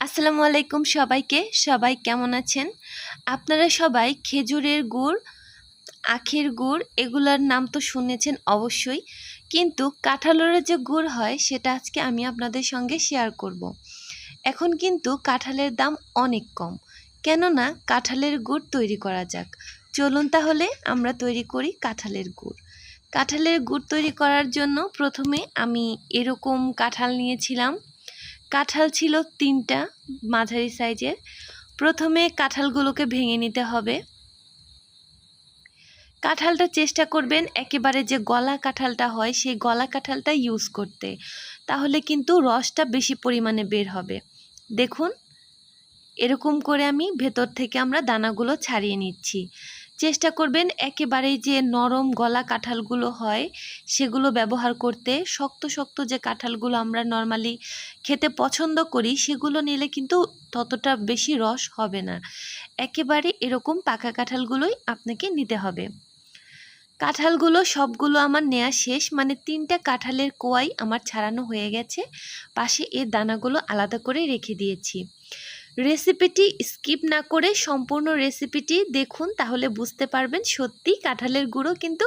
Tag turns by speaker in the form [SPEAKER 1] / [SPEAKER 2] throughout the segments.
[SPEAKER 1] আসসালামু আলাইকুম সবাইকে। সবাই কেমন আছেন? আপনারা সবাই খেজুরের গুড়, আখের গুড় এগুলোর নাম তো শুনেছেন অবশ্যই। কিন্তু কাঁঠালের যে গুড় হয়, সেটা আজকে আমি আপনাদের সঙ্গে শেয়ার করব। এখন কিন্তু কাঁঠালের দাম অনেক কম। কেননা কাঁঠালের গুড় তৈরি করা যাক। চলুন তাহলে আমরা তৈরি করি কাঁঠালের গুড়। কাঁঠালের গুড় তৈরি করার জন্য প্রথমে আমি এরকম কাঁঠাল নিয়েছিলাম। কাঁঠাল ছিল তিনটা মাঝারি সাইজের। প্রথমে কাঁঠালগুলোকে ভেঙে নিতে হবে। কাঁঠালটা চেষ্টা করবেন একেবারে যে গলা কাঁঠালটা হয়, সেই গলা কাঁঠালটা ইউজ করতে। তাহলে কিন্তু রসটা বেশি পরিমাণে বের হবে। দেখুন, এরকম করে আমি ভেতর থেকে আমরা দানাগুলো ছাড়িয়ে নিচ্ছি। চেষ্টা করবেন একেবারেই যে নরম গলা কাঁঠালগুলো হয়, সেগুলো ব্যবহার করতে। শক্ত শক্ত যে কাঁঠালগুলো আমরা নর্মালি খেতে পছন্দ করি, সেগুলো নিলে কিন্তু ততটা বেশি রস হবে না। একেবারে এরকম পাকা কাঁঠালগুলোই আপনাকে নিতে হবে। কাঁঠালগুলো সবগুলো আমার নেওয়া শেষ মানে তিনটা কাঁঠালের কোয়াই আমার ছাড়ানো হয়ে গেছে। পাশে এর দানাগুলো আলাদা করে রেখে দিয়েছি। রেসিপিটি স্কিপ না করে সম্পূর্ণ রেসিপিটি দেখুন, তাহলে বুঝতে পারবেন সত্যি কাঁঠালের গুঁড়ো কিন্তু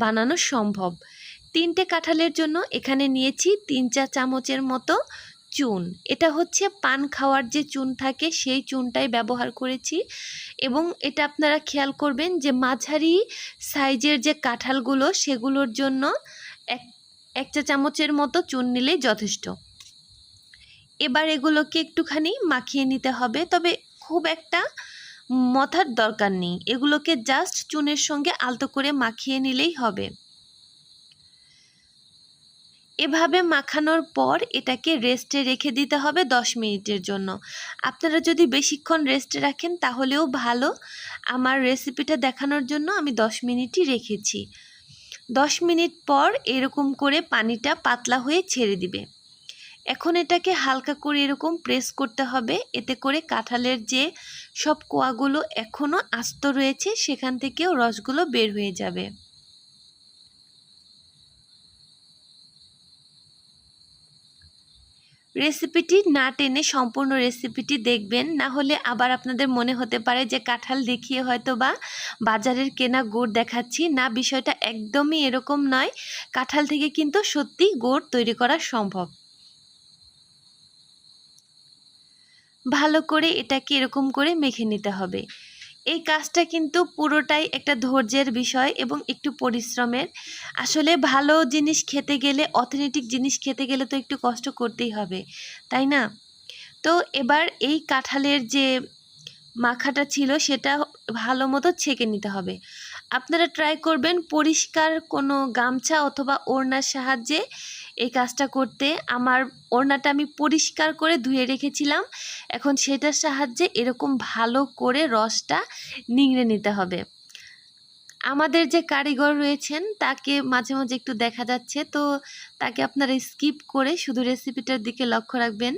[SPEAKER 1] বানানো সম্ভব। তিনটে কাঁঠালের জন্য এখানে নিয়েছি তিন চা চামচের মতো চুন। এটা হচ্ছে পান খাওয়ার যে চুন থাকে, সেই চুনটাই ব্যবহার করেছি। এবং এটা আপনারা খেয়াল করবেন যে মাঝারি সাইজের যে কাঁঠালগুলো, সেগুলোর জন্য এক চা চামচের মতো চুন নিলেই যথেষ্ট। এবার এগুলোকে একটুখানি মাখিয়ে নিতে হবে। তবে খুব একটা মথার দরকার নেই। এগুলোকে জাস্ট চুনের সঙ্গে আলতো করে মাখিয়ে নিলেই হবে। এভাবে মাখানোর পর এটাকে রেস্টে রেখে দিতে হবে দশ মিনিটের জন্য। আপনারা যদি বেশিক্ষণ রেস্টে রাখেন তাহলেও ভালো। আমার রেসিপিটা দেখানোর জন্য আমি দশ মিনিটই রেখেছি। দশ মিনিট পর এরকম করে পানিটা পাতলা হয়ে ছেড়ে দিবে। এখন এটাকে হালকা করে এরকম প্রেস করতে হবে। এতে করে কাঁঠালের যে সব কোয়াগুলো এখনও আস্ত রয়েছে, সেখান থেকেও রসগুলো বের হয়ে যাবে। রেসিপিটি না টেনে সম্পূর্ণ রেসিপিটি দেখবেন। না হলে আবার আপনাদের মনে হতে পারে যে কাঁঠাল দেখিয়ে হয়তো বা বাজারের কেনা গুড় দেখাচ্ছি। না, বিষয়টা একদমই এরকম নয়। কাঁঠাল থেকে কিন্তু সত্যি গুড় তৈরি করা সম্ভব। ভালো করে এটাকে এরকম করে মেখে নিতে হবে। এই কাজটা কিন্তু পুরোটাই একটা ধৈর্যের বিষয় এবং একটু পরিশ্রমের। আসলে ভালো জিনিস খেতে গেলে অথেন্টিক জিনিস খেতে গেলে তো একটু কষ্ট করতেই হবে, তাই না? তো এবার এই কাঁঠালের যে মাখাটা ছিল সেটা ভালো মতো ছেঁকে নিতে হবে। আপনারা ট্রাই করবেন পরিষ্কার কোনো গামছা অথবা ওড়নার সাহায্যে এই কাজটা করতে আমার ওড়নাটা আমি পরিষ্কার করে ধুয়ে রেখেছিলাম। এখন সেটার সাহায্যে এরকম ভালো করে রসটা নিংড়ে নিতে হবে। আমাদের যে কারিগর রয়েছেন, তাকে মাঝে মাঝে একটু দেখা যাচ্ছে, তো তাকে আপনারা স্কিপ করে শুধু রেসিপিটার দিকে লক্ষ্য রাখবেন।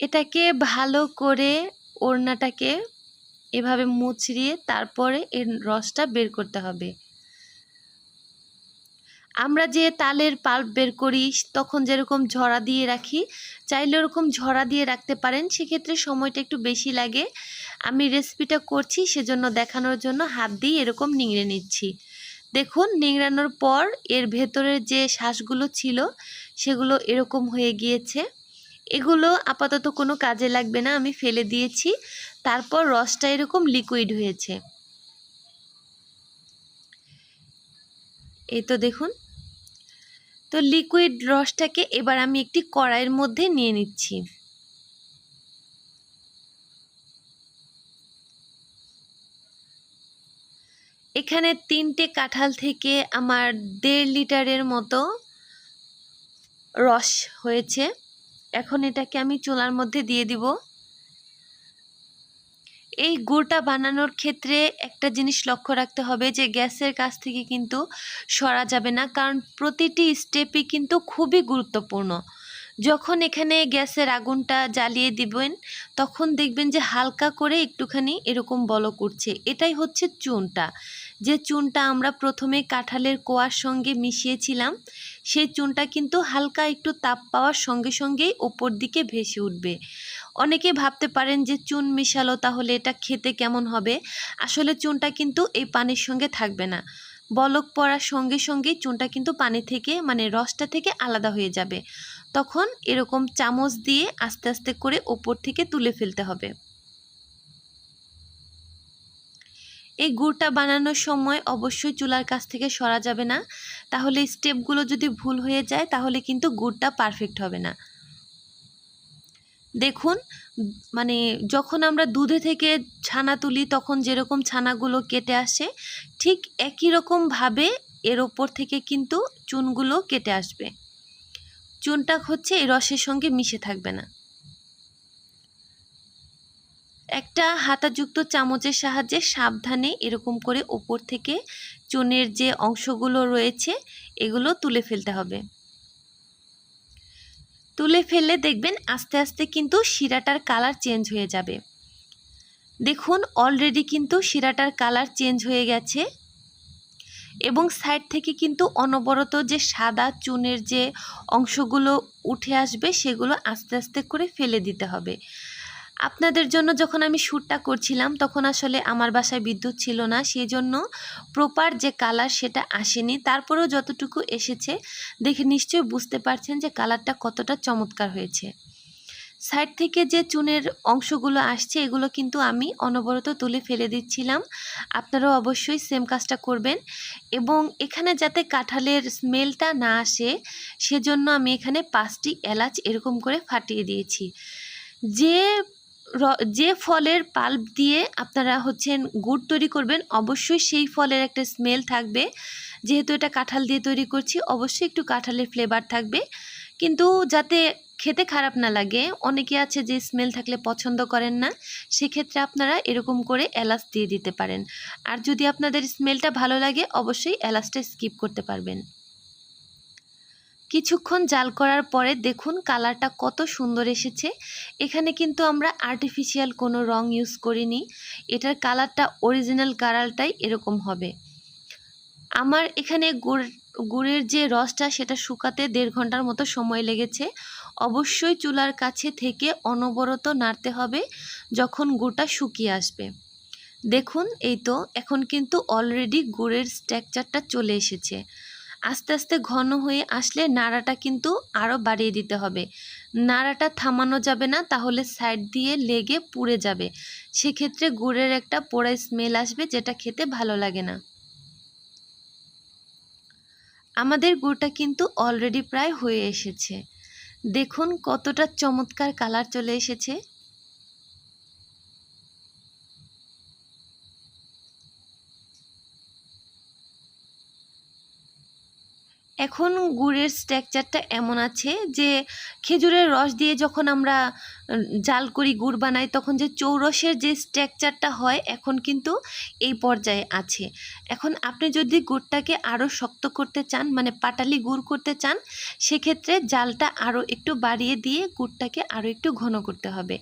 [SPEAKER 1] এটাকে ভালো করে ওড়নাটাকে এভাবে মুচড়িয়ে তারপরে এর রসটা বের করতে হবে। আমরা যে তালের পাল্প বের করি, তখন যেরকম ঝরা দিয়ে রাখি, চাইলে ওরকম ঝরা দিয়ে রাখতে পারেন, সেক্ষেত্রে সময়টা একটু বেশি লাগে। আমি রেসিপিটা করছি, সেজন্য দেখানোর জন্য হাত দিয়ে এরকম নিংড়ে নিচ্ছি। দেখুন, নিংড়ানোর পর এর ভেতরের যে শ্বাসগুলো ছিল, সেগুলো এরকম হয়ে গিয়েছে। এগুলো আপাতত কোনো কাজে লাগবে না, আমি ফেলে দিয়েছি। তারপর রসটা এরকম লিকুইড হয়েছে। এই তো দেখুন। তো লিকুইড রসটাকে এবার আমি একটি কড়াইয়ের মধ্যে নিয়ে নিচ্ছি। এখানে তিনটে কাঁঠাল থেকে আমার দেড় লিটারের মতো রস হয়েছে। এখন এটাকে আমি চুলার মধ্যে দিয়ে দিব। এই গুড়টা বানানোর ক্ষেত্রে একটা জিনিস লক্ষ্য রাখতে হবে যে গ্যাসের কাছ থেকে কিন্তু সরা যাবে না, কারণ প্রতিটি স্টেপই কিন্তু খুবই গুরুত্বপূর্ণ। যখন এখানে গ্যাসের আগুনটা জ্বালিয়ে দিবেন, তখন দেখবেন যে হালকা করে একটুখানি এরকম বলক উঠছে। এটাই হচ্ছে চুনটা। যে চুনটা আমরা প্রথমে কাঁঠালের কোয়ার সঙ্গে মিশিয়েছিলাম, সেই চুনটা কিন্তু হালকা একটু তাপ পাওয়ার সঙ্গে সঙ্গেই ওপর দিকে ভেসে উঠবে। অনেকে ভাবতে পারেন যে চুন মিশালো তাহলে এটা খেতে কেমন হবে? আসলে চুনটা কিন্তু এই পানির সঙ্গে থাকবে না। বলক পড়ার সঙ্গে সঙ্গেই চুনটা কিন্তু পানি থেকে মানে রসটা থেকে আলাদা হয়ে যাবে। তখন এরকম চামচ দিয়ে আস্তে আস্তে করে ওপর থেকে তুলে ফেলতে হবে। এই গুড়টা বানানোর সময় অবশ্যই চুলার কাছ থেকে সরা যাবে না। তাহলে স্টেপগুলো যদি ভুল হয়ে যায়, তাহলে কিন্তু গুড়টা পারফেক্ট হবে না। দেখুন মানে যখন আমরা দুধে থেকে ছানা তুলি, তখন যেরকম ছানাগুলো কেটে আসে, ঠিক একই রকমভাবে এর ওপর থেকে কিন্তু চুনগুলো কেটে আসবে। চুনটা হচ্ছে এই রসের সঙ্গে মিশে থাকবে না। একটা হাতাযুক্ত চামচের সাহায্যে সাবধানে এরকম করে ওপর থেকে চুনের যে অংশগুলো রয়েছে, এগুলো তুলে ফেলতে হবে। তুলে ফেললে দেখবেন আস্তে আস্তে কিন্তু শিরাটার কালার চেঞ্জ হয়ে যাবে। দেখুন, অলরেডি কিন্তু শিরাটার কালার চেঞ্জ হয়ে গেছে। এবং সাইড থেকে কিন্তু অনবরত যে সাদা চুনের যে অংশগুলো উঠে আসবে, সেগুলো আস্তে আস্তে করে ফেলে দিতে হবে। আপনাদের জন্য যখন আমি শ্যুটটা করছিলাম, তখন আসলে আমার বাসায় বিদ্যুৎ ছিল না। সেই জন্য প্রপার যে কালার সেটা আসেনি। তারপরেও যতটুকু এসেছে, দেখে নিশ্চয়ই বুঝতে পারছেন যে কালারটা কতটা চমৎকার হয়েছে। সাইড থেকে যে চুনের অংশগুলো আসছে, এগুলো কিন্তু আমি অনবরত তুলে ফেলে দিচ্ছিলাম। আপনারাও অবশ্যই সেম কাজটা করবেন। এবং এখানে যাতে কাঁঠালের স্মেলটা না আসে, সেজন্য আমি এখানে পাঁচটি এলাচ এরকম করে ফাটিয়ে দিয়েছি। যে যে ফলের পাল্প দিয়ে আপনারা হচ্ছেন গুড় তৈরি করবেন, অবশ্যই সেই ফলের একটা স্মেল থাকবে। যেহেতু এটা কাঁঠাল দিয়ে তৈরি করছি, অবশ্যই একটু কাঁঠালের ফ্লেভার থাকবে। কিন্তু যাতে খেতে খারাপ না লাগে, অনেকে আছে যে স্মেল থাকলে পছন্দ করেন না, সেক্ষেত্রে আপনারা এরকম করে এলাচ দিয়ে দিতে পারেন। আর যদি আপনাদের স্মেলটা ভালো লাগে, অবশ্যই এলাচটা স্কিপ করতে পারবেন। কিছুক্ষণ জাল করার পরে দেখুন কালারটা কত সুন্দর এসেছে। এখানে কিন্তু আমরা আর্টিফিশিয়াল কোনো রং ইউজ করিনি। এটার কালারটা অরিজিনাল কালারটাই এরকম হবে। আমার এখানে গুড়, গুড়ের যে রসটা সেটা শুকাতে দেড় ঘণ্টার মতো সময় লেগেছে। অবশ্যই চুলার কাছে থেকে অনবরত নাড়তে হবে যখন গুড়টা শুকিয়ে আসবে। দেখুন এই তো, এখন কিন্তু অলরেডি গুড়ের স্ট্রাকচারটা চলে এসেছে। আস্তে আস্তে ঘন হয়ে আসলে নাড়াটা কিন্তু আরও বাড়িয়ে দিতে হবে। নাড়াটা থামানো যাবে না, তাহলে সাইড দিয়ে লেগে পুড়ে যাবে। সেক্ষেত্রে গুড়ের একটা পোড়া স্মেল আসবে যেটা খেতে ভালো লাগে না। আমাদের গুড়টা কিন্তু অলরেডি প্রায় হয়ে এসেছে। দেখুন কতটা চমৎকার কালার চলে এসেছে। এখন গুড়ের স্ট্রাকচারটা এমন আছে যে খেজুরের রস দিয়ে যখন আমরা জাল করি, গুড় বানাই, তখন যে চৌরসের যে স্ট্রাকচারটা হয় এখন কিন্তু এই পর্যায়ে আছে। এখন আপনি যদি গুড়টাকে আরও শক্ত করতে চান মানে পাটালি গুড় করতে চান, সেক্ষেত্রে জালটা আরও একটু বাড়িয়ে দিয়ে গুড়টাকে আরও একটু ঘন করতে হবে।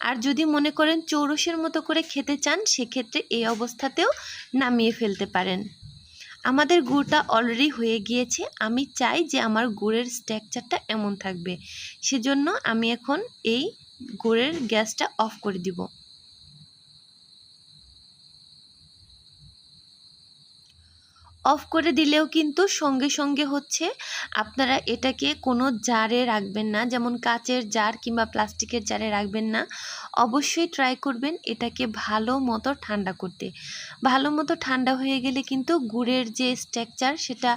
[SPEAKER 1] আর যদি মনে করেন চৌরসের মতো করে খেতে চান, সেক্ষেত্রে এই অবস্থাতেও নামিয়ে ফেলতে পারেন। আমাদের গুড়টা অলরেডি হয়ে গিয়েছে। আমি চাই যে আমার গুড়ের স্ট্রাকচারটা এমন থাকবে। সেজন্য আমি এখন এই গুড়ের গ্যাসটা অফ করে দিব। অফ করে দিলেও কিন্তু সঙ্গে সঙ্গে হচ্ছে আপনারা এটাকে কোনো জারে রাখবেন না, যেমন কাচের জার কিংবা প্লাস্টিকের জারে রাখবেন না। অবশ্যই ট্রাই করবেন এটাকে ভালো মতো ঠান্ডা করতে। ভালো মতো ঠান্ডা হয়ে গেলে কিন্তু গুড়ের যে স্ট্রাকচার সেটা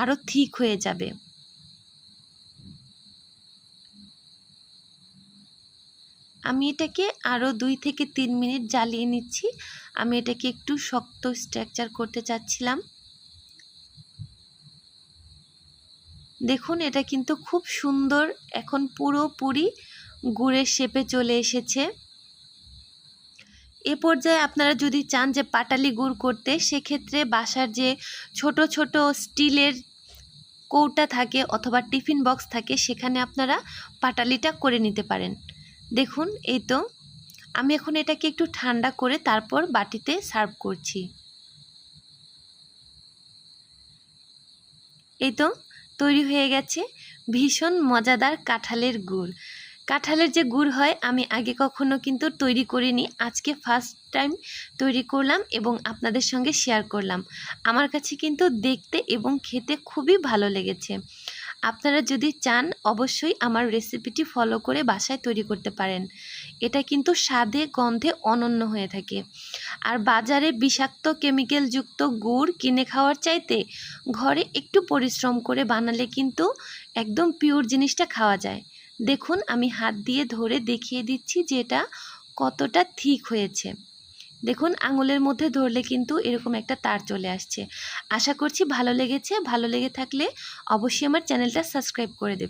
[SPEAKER 1] আরও ঠিক হয়ে যাবে। আমি এটাকে আরও দুই থেকে তিন মিনিট জ্বালিয়ে নিচ্ছি। আমি এটাকে একটু শক্ত স্ট্রাকচার করতে চাচ্ছিলাম। দেখুন, এটা কিন্তু খুব সুন্দর। এখন পুরোপুরি গুড়ের শেপে চলে এসেছে। এ পর্যায়ে আপনারা যদি চান যে পাটালি গুড় করতে, সেক্ষেত্রে বাসার যে ছোট ছোট স্টিলের কৌটা থাকে অথবা টিফিন বক্স থাকে, সেখানে আপনারা পাটালিটা করে নিতে পারেন। দেখুন, এই তো। আমি এখন এটাকে একটু ঠান্ডা করে তারপর বাটিতে সার্ভ করছি। এই তো। তৈরি হয়ে গেছে ভীষণ মজাদার কাঁঠালের গুড়। কাঁঠালের যে গুড় হয়, আমি আগে কখনো কিন্তু তৈরি করিনি। আজকে ফার্স্ট টাইম তৈরি করলাম এবং আপনাদের সঙ্গে শেয়ার করলাম। আমার কাছে কিন্তু দেখতে এবং খেতে খুবই ভালো লেগেছে। আপনারা যদি চান, অবশ্যই আমার রেসিপিটি ফলো করে বাসায় তৈরি করতে পারেন। এটা কিন্তু স্বাদে, গন্ধে অনন্য হয়ে থাকে। আর বাজারে বিষাক্ত কেমিক্যালযুক্ত গুড় কিনে খাওয়ার চাইতে ঘরে একটু পরিশ্রম করে বানালে কিন্তু একদম পিওর জিনিসটা খাওয়া যায়। দেখুন, আমি হাত দিয়ে ধরে দেখিয়ে দিচ্ছি যে এটা কতটা ঠিক হয়েছে। দেখুন, আঙুলের মধ্যে ধরলে কিন্তু এরকম একটা তার চলে আসছে। আশা করছি ভালো লেগেছে। ভালো লেগে থাকলে অবশ্যই আমার চ্যানেলটা সাবস্ক্রাইব করে দেবেন।